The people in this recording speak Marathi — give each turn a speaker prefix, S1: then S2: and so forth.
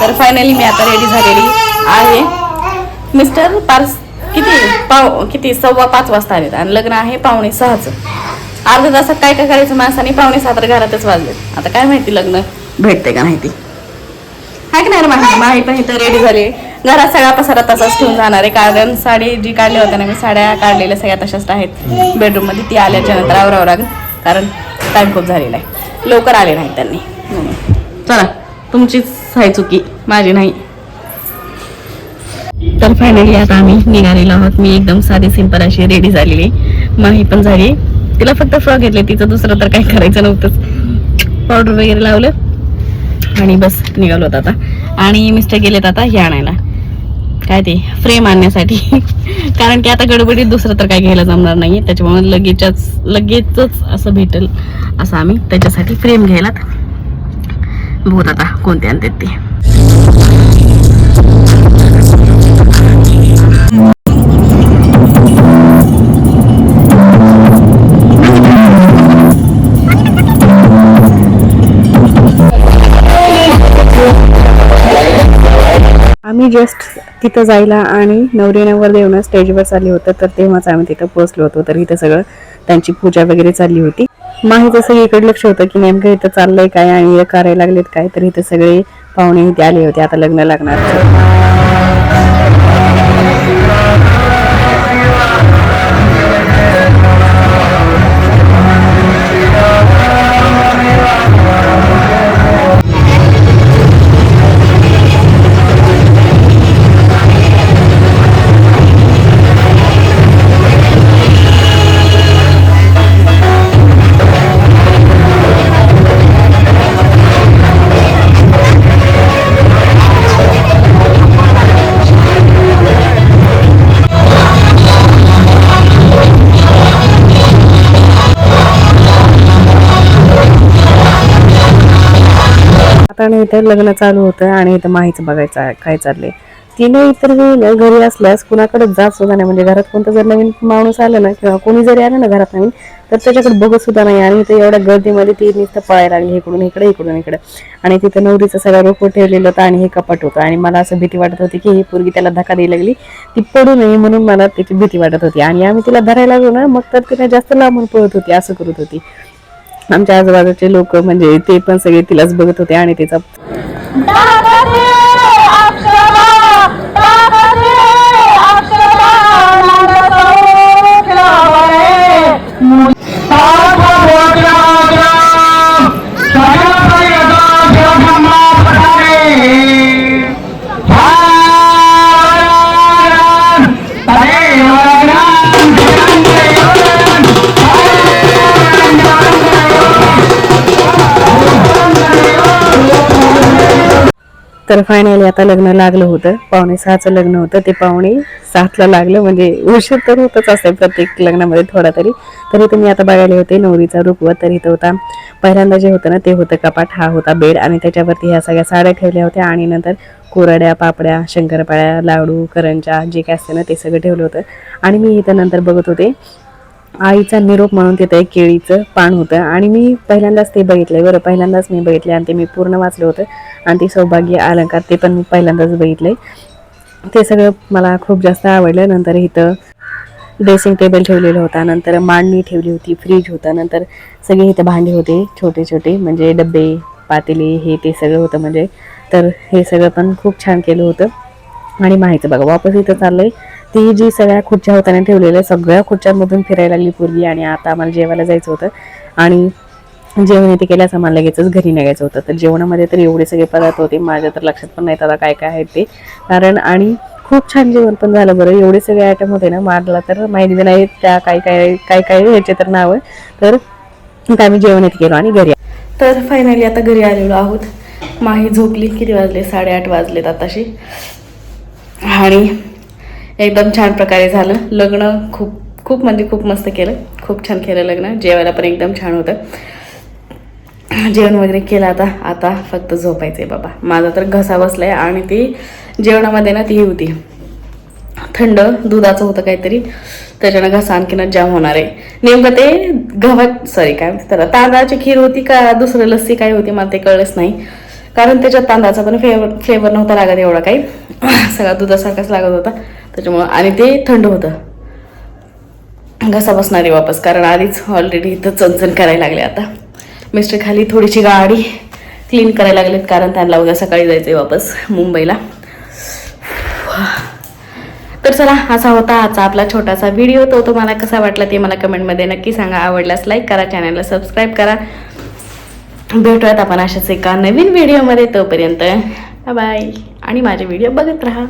S1: तर फायनली मी आता रेडी झालेली आहे. मिस्टर पार्स किती? पाव किती? सव्वा पाच वाजता आलेत. आणि लग्न आहे पावणे सहाचं. अर्ध्या तासात काय काय करायचं माणसाने? पावणे सात तर घरातच वाजलेत. आता काय माहिती लग्न? भेटते का माहिती? आहे की नाही माहिती? माही पण इथं रेडी झाली. घरात सगळा पसारा तसाच ठेवून जाणार आहे. कारण साडी जी काढली होत्या ना मी साड्या काढलेल्या सगळ्या तशाच आहेत. बेडरूममध्ये ती आल्याच्यानंतर आवरावं लागेल. कारण टाइम खूप झालेला आहे. लवकर आले नाहीत त्यांनी. चला. तुमचीच आहे चुकी माझी नाही. तर फायनली आता आम्ही निघालेलो आहोत. मी एकदम साधी सिंपल अशी रेडी झालेली. माही पण झाली. तिला फक्त फ्रॉक घेतले. तिचं दुसरं तर काही करायचं नव्हतंच. पावडर वगैरे लावलं. आणि बस निघालो होत आता. आणि मिस्टर गेलेत आता हे आणायला. काय ते? फ्रेम आणण्यासाठी. कारण की आता गडबडीत दुसरं तर काय घ्यायला जमणार नाही त्याच्यामुळे लगेचच लगेचच असं भेटेल. असं आम्ही त्याच्यासाठी फ्रेम घ्यायला बघत आता कोणते आणतात ते आम्ही जस्ट तिथं जायला आणि नवरी नवर देवणं स्टेजवर चालली होतं तर तेव्हाच आम्ही तिथं पोहोचलो होतो. तर इथं सगळं त्यांची पूजा वगैरे चालली होती. माहीत सगळीकडे लक्ष होतं की नेमकं इथं चाललंय काय आणि करायला लागलेत काय तर इथं सगळे पाहुणे इथे आले होते. आता लग्न लागणार. आता नाही इथं लग्न चालू होतं आणि इथं माहीच बघायचं काय चाललंय. तिने इतर वेळेला घरी असल्यास कुणाकडे जात सुद्धा नाही. म्हणजे घरात कोणतं जर नवीन माणूस आलं ना किंवा कोणी जरी आलं ना घरात नवीन तर त्याच्याकडे बघत सुद्धा नाही. आणि इथे एवढ्या गर्दीमध्ये ती नुसतं पळायला लागली इकडून इकडे इकडून इकडे. आणि तिथं नवरीचं सगळं रोखो ठेवलेलं होतं आणि हे कपाट होतं. आणि मला असं भीती वाटत होती की ही पोरगी त्याला धक्का द्यायला लागली. ती पडू नये म्हणून मला त्याची भीती वाटत होती. आणि आम्ही तिला धरायला लागलो ना मग तर तिला जास्त लांबून पळत होती असं करत होती. आमच्या आजूबाजूचे लोक म्हणजे ते पण सगळे तिलाच बघत होते आणि तिचा तर फायनली आता लग्न लागलं होतं. पावणे सहाचं लग्न होतं. ते पावणे सातला लागलं. म्हणजे उशीर तर होतच असते प्रत्येक लग्नामध्ये थोडा तरी. तरी तुम्ही आता बघायला होते नवरीचा रुखवत तर इथं होता. पहिल्यांदा जे होतं ना ते होतं कपाट. हा होता बेड. आणि त्याच्यावरती ह्या सगळ्या साड्या ठेवल्या होत्या. आणि नंतर कोरड्या पापड्या शंकरपाळ्या लाडू करंजा जे काय असते ना ते सगळं ठेवलं होतं. आणि मी इथं नंतर बघत होते. आईचा निरोप म्हणून तिथं एक केळीचं पान होतं. आणि मी पहिल्यांदाच ते बघितलंय बरं. पहिल्यांदाच मी बघितले आणि ते मी पूर्ण वाचलं होतं. आणि ते सौभाग्य अलंकार ते पण मी पहिल्यांदाच बघितलंय. ते सगळं मला खूप जास्त आवडलं. नंतर इथं ड्रेसिंग टेबल ठेवलेलं होता. नंतर मांडणी ठेवली होती. फ्रीज होता. नंतर सगळे इथं भांडे होते. छोटे छोटे. म्हणजे डबे पातेले हे ते सगळं होतं. म्हणजे तर हे सगळं पण खूप छान केलं होतं. आणि माहिती बघा वापस इथं चाललंय. ती जी सगळ्या खुर्च्या होताना ठेवलेल्या सगळ्या खुर्च्यांमधून फिरायला लागली पूर्वी आणि आता आम्हाला जेवायला जायचं होतं. आणि जेवण इथे केल्यास आम्हाला लगेचच घरी निघायचं होतं. तर जेवणामध्ये तर एवढे सगळे पदार्थ होते माझ्या तर लक्षात पण नाही आता काय काय आहेत ते. कारण आणि खूप छान जेवण पण झालं बरं. एवढे सगळे आयटम होते ना मारला तर माहिती बी नाही त्या काय काय काय काय ह्याचे तर नावं. तर आम्ही जेवण इथे केलो आणि घरी तर फायनली आता घरी आलेलो आहोत. माही झोपली किती वाजले? साडेआठ वाजलेत आताशी. आणि एकदम छान प्रकारे झालं. लग्न खूप खूप म्हणजे खूप मस्त केलं. खूप छान केलं लग्न. जेवायला पण एकदम छान होतं. जेवण वगैरे केलं आता. आता फक्त झोपायचं आहे बाबा. माझा तर घसा बसलाय आणि ती जेवणामध्ये ना ती होती. थंड दुधाचं होतं काहीतरी. त्याच्यानं घसा आणखीनच जाम होणार आहे. नेमकं ते गव्हा सॉरी काय म्हणतात त्याला? तांदळाची खीर होती का? दुसरं लस्सी काय होती? मला ते कळलंच नाही.
S2: कारण त्याच्यात तांदळाचा पण फ्लेवर फ्लेवर नव्हता लागत एवढा काही. सगळा दुधासारखाच लागत होता. त्याच्यामुळं आणि ते थंड होतं. घसा बसणार आहे वापस कारण आधीच ऑलरेडी इथं चणचण करायला लागले आता. मिस्टर खाली थोडीशी गाडी क्लीन करायला लागलेत कारण त्यांना उद्या सकाळी जायचं आहे वापस मुंबईला. तर चला असा होता आजचा आपला छोटासा व्हिडिओ तो तुम्हाला कसा वाटला ते मला कमेंटमध्ये नक्की सांगा. आवडल्यास लाईक करा चॅनलला सबस्क्राईब करा. भेटूयात आपण अशाच एका नवीन व्हिडिओमध्ये तोपर्यंत. बाय आणि माझे व्हिडिओ बघत राहा.